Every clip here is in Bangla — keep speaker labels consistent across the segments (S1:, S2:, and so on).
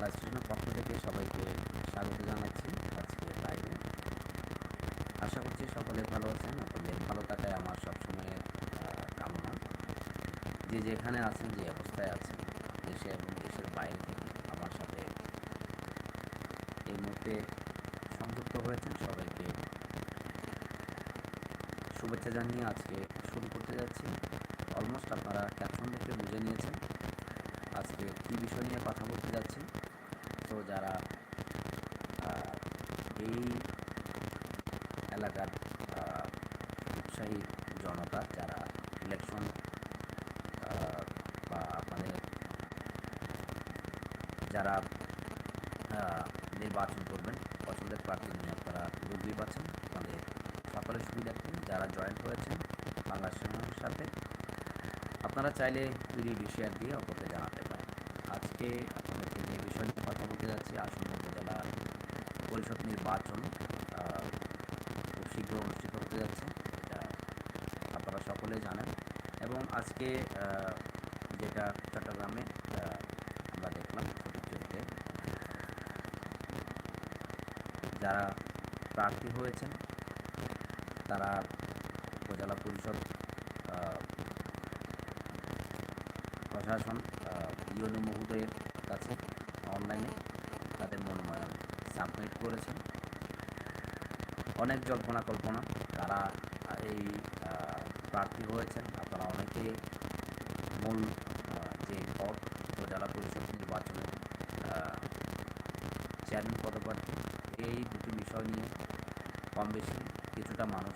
S1: বাংলা স্টেশনের পক্ষ থেকে সবাইকে স্বাগত জানাচ্ছি আজকে লাইভে আশা করছি সকলে ভালো আছেন, আপনাদের ভালো থাকায় আমার সবসময় কামনা। যে যেখানে আছেন, যে অবস্থায় আছেন, দেশে এবং দেশের বাইরে থেকে আমার সাথে এই মুহূর্তে সংযুক্ত হয়েছেন, সবাইকে শুভেচ্ছা জানিয়ে আজকে শুরু করতে যাচ্ছি। অলমোস্ট আপনারা ক্যাপশন দেখে বুঝে নিয়েছেন। আজকে কী বিষয় নিয়ে কথা বলতে যাচ্ছি? যারা এই এলাকার উৎসাহী জনতা যারা ইলেকশন বা মানে যারা নির্বাচন করবেন, পছন্দের প্রার্থী নিয়ে আপনারা বুঝতেই পাচ্ছেন আপনাদের সকলের সুবিধার্থে যারা জয়েন্ট হয়েছেন বাংলা সেনার সাথে, আপনারা চাইলে ভিডিওটি শেয়ার দিয়ে অপরকে জানাতে পারেন। আজকে আপনাদেরকে বিষয় নিয়ে কথা বলতে যাচ্ছি। আসন্ন উপজেলা পরিষদ নির্বাচন খুব শীঘ্র অনুষ্ঠিত হতে যাচ্ছে, এটা আপনারা সকলে জানেন। এবং আজকে যেটা চট্টগ্রামে আমরা দেখলাম ফটিকচুরিতে যারা প্রার্থী হয়েছেন, তারা উপজেলা পরিষদ প্রশাসন ইউনো মহোদয়ের কাছে অনলাইনে তাদের মনোনয়ন সাবমিট করেছেন। অনেক জল্পনা কল্পনা, তারা এই প্রার্থী হয়েছেন। আপনারা অনেকে মূল, যে পদ উপজেলা পরিষদ নির্বাচনে চেয়ারম্যান পদপ্রার্থী, এই দুটি বিষয় নিয়ে কম বেশি কিছুটা মানুষ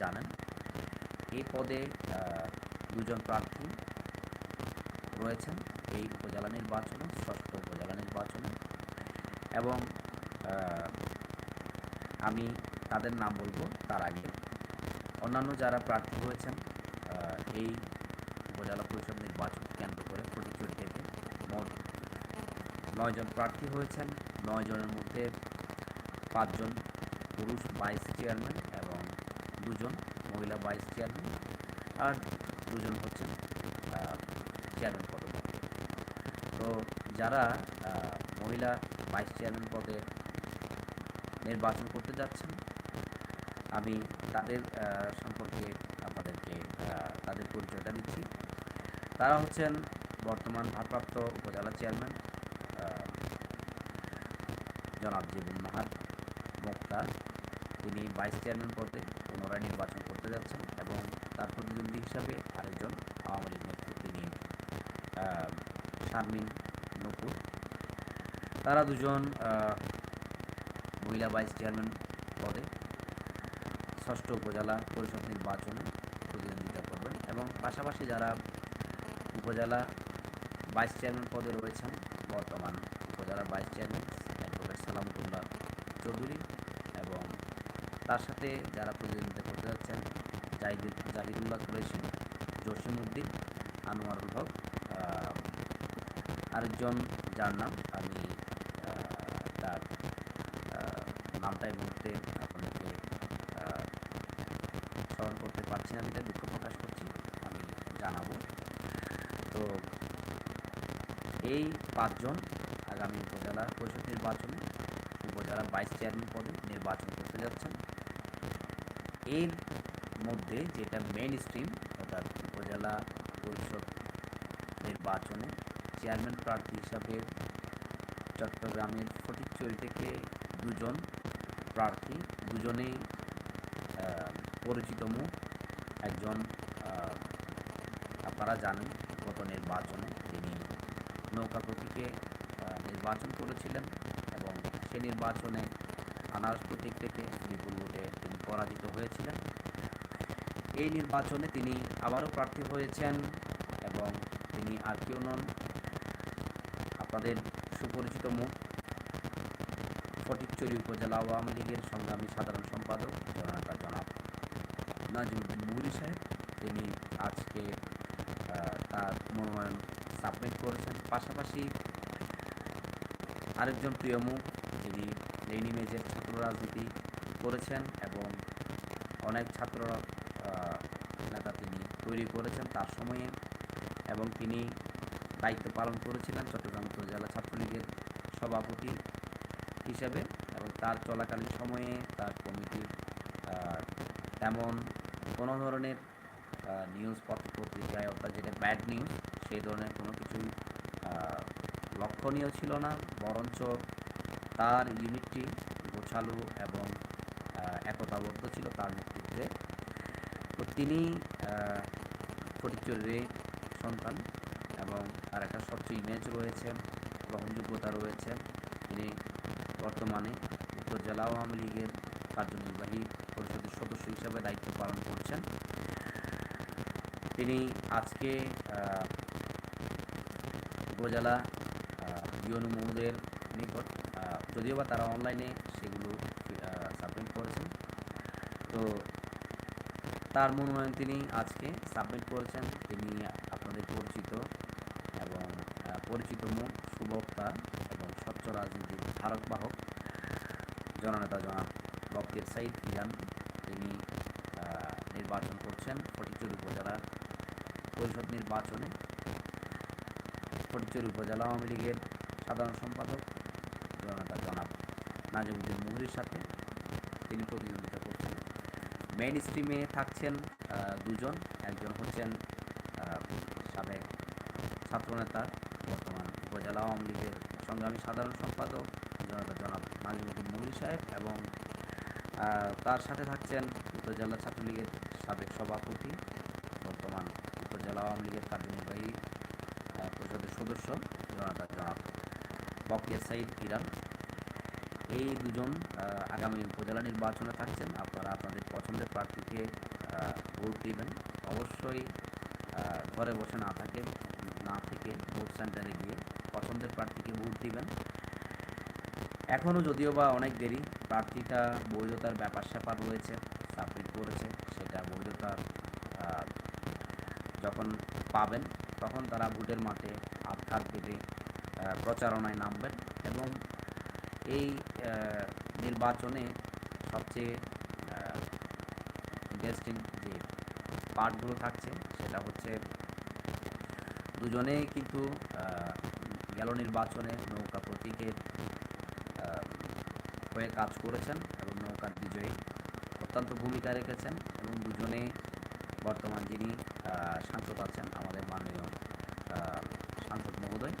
S1: জানেন। এই পদে দুজন প্রার্থী রয়েছেন। এই উপজেলা নির্বাচনে ষষ্ঠ নির্বাচনে। এবং আমি তাদের নাম বলব তার আগে। অন্যান্য যারা প্রার্থী হয়েছেন এই উপজেলা পরিষদ নির্বাচন কেন্দ্র করে ফটিকচুরি থেকে মোট নয়জন প্রার্থী হয়েছেন। নয় জনের মধ্যে পাঁচজন পুরুষ ভাইস চেয়ারম্যান এবং দুজন মহিলা ভাইস চেয়ারম্যান আর দুজন হচ্ছেন চেয়ারম্যান পদপ্রার্থী তো যারা মহিলা ভাইস চেয়ারম্যান পদে নির্বাচন করতে যাচ্ছেন। আমি তাদের সম্পর্কে আপনাদেরকে তাদের পরিচয়টা দিচ্ছি। তারা হচ্ছেন বর্তমান ভারপ্রাপ্ত উপজেলা চেয়ারম্যান জনাব জিবুল মাহাদ মুক্তার তিনি ভাইস চেয়ারম্যান পদে পুনরায় নির্বাচন করতে যাচ্ছেন এবং তার প্রতিদ্বন্দ্বী হিসাবে আরেকজন আওয়ামী লীগ নেত্রী তিনি শারমিন নকুর তারা দুজন মহিলা ভাইস চেয়ারম্যান পদে ষষ্ঠ উপজেলা পরিষদ নির্বাচনে প্রতিদ্বন্দ্বিতা করবেন এবং পাশাপাশি যারা উপজেলা ভাইস চেয়ারম্যান পদে রয়েছেন, বর্তমান upazila vice chairman advocate Salamatullah Chowdhury এবং তার সাথে যারা প্রতিদ্বন্দ্বিতা করতে যাচ্ছেন, জাহিদুল, জাহিদুল্লাহ কুরেশি জসিমউদ্দিন, আনোয়ারুল হক আরেকজন যার নাম আমি তার নামটা এই মুহূর্তে আপনাদেরকে স্মরণ করতে পারছি না তাই দুঃখ প্রকাশ করছি, আমি জানাব। তো এই পাঁচজন আগামী উপজেলা পরিষদ নির্বাচনে, উপজেলা ভাইস চেয়ারম্যান পদে নির্বাচন করতে যাচ্ছেন। এর মধ্যে যেটা মেইন স্ট্রিম অর্থাৎ উপজেলা পরিষদ নির্বাচনে চেয়ারম্যান প্রার্থী হিসাবে চট্টগ্রামের ফটিকচুরি থেকে দুজন প্রার্থী, দুজনেই পরিচিত মুখ একজন আপনারা জানেন গত নির্বাচনে তিনি নৌকা প্রতীকে নির্বাচন করেছিলেন এবং সে নির্বাচনে আনারস প্রতীক থেকে বিপুল ভোটে তিনি পরাজিত হয়েছিলেন। এই নির্বাচনে তিনি আবারও প্রার্থী হয়েছেন এবং তিনি আর কেউ নন। আপনাদের সুপরিচিত মুখ। ফটিকচুরি উপজেলা আওয়ামী লীগের সংগ্রামী সাধারণ সম্পাদক জননেতা জনাব নাজিমুদ্দিন মুহুরি সাহেব। তিনি আজকে তার মনোনয়ন সাবমিট করেছেন। পাশাপাশি আরেকজন প্রিয় মুখ, যিনি লেনি মেজের ছাত্র রাজনীতি করেছেন এবং অনেক ছাত্র নেতা তিনি তৈরি করেছেন তার সময়ে। এবং তিনি দায়িত্ব পালন করেছিলেন চট্টগ্রাম উপজেলা ছাত্রলীগের সভাপতি হিসেবে এবং তার চলাকালীন সময়ে তার কমিটির তেমন কোনো ধরনের নিউজ পত্র, পত্রিকায় অর্থাৎ যেটা ব্যাড নিউজ সেই ধরনের কোনো কিছুই লক্ষণীয় ছিল না। বরঞ্চ তার ইউনিটটি গোছালো এবং একতাবদ্ধ ছিল তার নেতৃত্বে। তো তিনি ফটিকচুরির সন্তান। এবং তার একটা স্বচ্ছ ইমেজ রয়েছে, গ্রহণযোগ্যতা রয়েছে, তিনি বর্তমানে উত্তর জেলা আওয়ামী লীগের কার্যনির্বাহী পরিষদের সদস্য হিসাবে দায়িত্ব পালন করছেন। তিনি আজকে উপজেলা ইউনু মহুদের নিকট যদিও বা তারা অনলাইনে সেগুলো সাবমিট করেছেন। তো তার মনোনয়ন তিনি আজকে সাবমিট করেছেন। তিনি আপনাদের পরিচিত পরিচিত মুখ সুবক্তা এবং স্বচ্ছ রাজনীতির ধারক বাহক জননেতা জনাব বকির সাইদ ইরান। তিনি নির্বাচন করছেন ফটিকচুর উপজেলা পরিষদ নির্বাচনে। ফটিকচুর উপজেলা আওয়ামী লীগের সাধারণ সম্পাদক জননেতা জনাব নাজিমুদ্দিন মুহুরির সাথে তিনি প্রতিদ্বন্দ্বিতা করছেন। মেইন স্ট্রিমে থাকছেন দুজন। একজন হচ্ছেন সাবেক ছাত্রনেতা বর্তমান উপজেলা আওয়ামী লীগের সংগ্রামী সাধারণ সম্পাদক জনতা জনাব নাজিমুদ্দিন মুহুরি সাহেব এবং তার সাথে থাকছেন উপজেলা ছাত্রলীগের সাবেক সভাপতি, বর্তমান উপজেলা আওয়ামী লীগের কার্যনির্বাহী পরিষদের সদস্য জনতা জনাব বকিয়া সাইদ ইরান এই দুজন আগামী উপজেলা নির্বাচনে থাকছেন। আপনারা আপনাদের পছন্দের প্রার্থীকে ভোট দিবেন। অবশ্যই ঘরে বসে না থাকে না থেকে ভোট সেন্টারে গিয়ে পছন্দের প্রার্থীকে ভোট দিবেন। এখনও যদিও বা অনেক দেরি প্রার্থীটা বৈধতার ব্যাপার স্যাপার রয়েছে সাবমিট করেছে সেটা বৈধতার যখন পাবেন তখন তারা ভোটের মাঠে পেতে আহ, প্রচারণায় নামবেন এবং এই নির্বাচনে সবচেয়ে ইন্টারেস্টিং যে পার্টগুলো থাকছে সেটা হচ্ছে দুজনেই কিন্তু গেল নির্বাচনে নৌকা প্রতীকের হয়ে কাজ করেছেন এবং নৌকার বিজয়ী। অত্যন্ত ভূমিকা রেখেছেন এবং দুজনে বর্তমান যিনি সাংসদ আছেন আমাদের মাননীয় সাংসদ মহোদয়,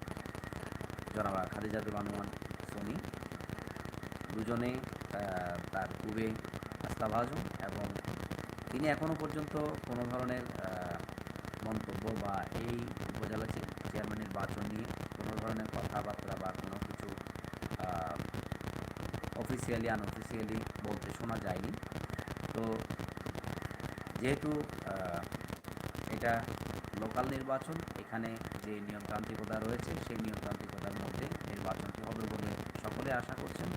S1: জনাবা খাদিজাতুর রহমান সোনি। দুজনে তার খুবই আস্থাভাজন এবং তিনি এখনও পর্যন্ত কোনো ধরনের মন্তব্য বা এই নিয়ে কোনো ধরনের কথাবার্তা বা কোনো কিছু অফিসিয়ালি আনঅফিসিয়ালি বলতে শোনা যায়নি তো যেহেতু এটা লোকাল নির্বাচন, এখানে যে নিয়মতান্ত্রিকতা রয়েছে, সেই নিয়মতান্ত্রিকতার মধ্যে নির্বাচনটি হবে বলে সকলে আশা করছেন।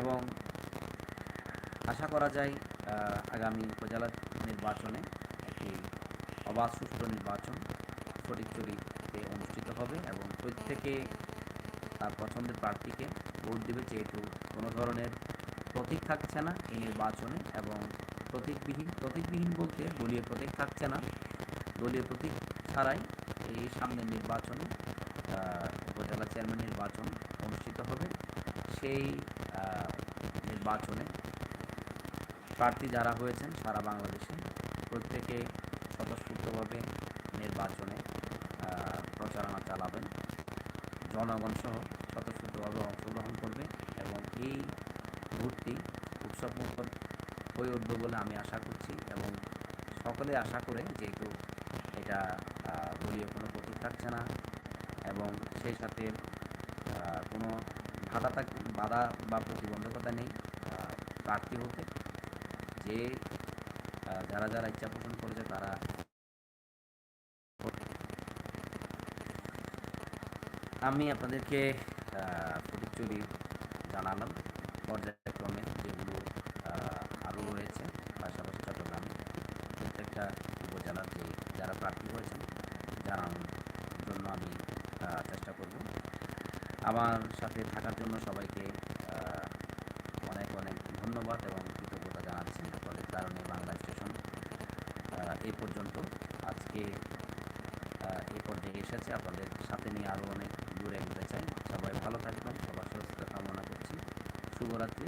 S1: এবং আশা করা যায় আগামী উপজেলা নির্বাচনে একটি অবাধ সুষ্ঠু নির্বাচন ফটিকচুরিতে অনুষ্ঠিত হবে এবং প্রত্যেকে তার পছন্দের প্রার্থীকে ভোট দেবে যেহেতু কোনো ধরনের প্রতীক থাকছে না এই নির্বাচনে এবং প্রতীকবিহীন প্রতীকবিহীন বলতে দলীয় প্রতীক থাকছে না। দলীয় প্রতীক ছাড়াই এই সামনের নির্বাচনে উপজেলা চেয়ারম্যান নির্বাচন অনুষ্ঠিত হবে। সেই নির্বাচনে প্রার্থী যারা হয়েছেন সারা বাংলাদেশে প্রত্যেকে স্বতঃস্ফূর্তভাবে নির্বাচনে আহ, প্রচারণা চালাবেন জনগণ সহ স্বতঃস্ফূর্তভাবে অংশগ্রহণ করবে এবং এই ভোটটি উৎসবমুখর হয়ে উঠবে বলে আমি আশা করছি এবং সকলে আশা করে যেহেতু এটা দলীয় কোনো প্রতীক থাকছে না এবং সেই সাথে কোনো বাধা থাক, বাধা বা প্রতিবন্ধকতা নেই প্রার্থী হতে যে যারা যারা ইচ্ছা পোষণ করেছে তারা আমি আপনাদেরকে ফটিকচুরি জানালাম, পর্যায়ক্রমে যেগুলো আরও রয়েছে, পাশাপাশি চট্টগ্রামে প্রত্যেকটা উপজেলার যে যারা প্রার্থী হয়েছেন, জানানোর জন্য আমি চেষ্টা করব। আমার সাথে থাকার জন্য সবাইকে অনেক অনেক ধন্যবাদ এবং কৃতজ্ঞতা জানাচ্ছি আপনাদের কারণে বাংলা স্টেশন এই পর্যন্ত। আজকে এই পর্যায়ে এসেছে। আপনাদের সাথে নিয়ে আরও অনেক জুড়ে নিতে চাই। সবাই ভালো থাকবেন। সবার সুস্থ কামনা করছি। শুভরাত্রি।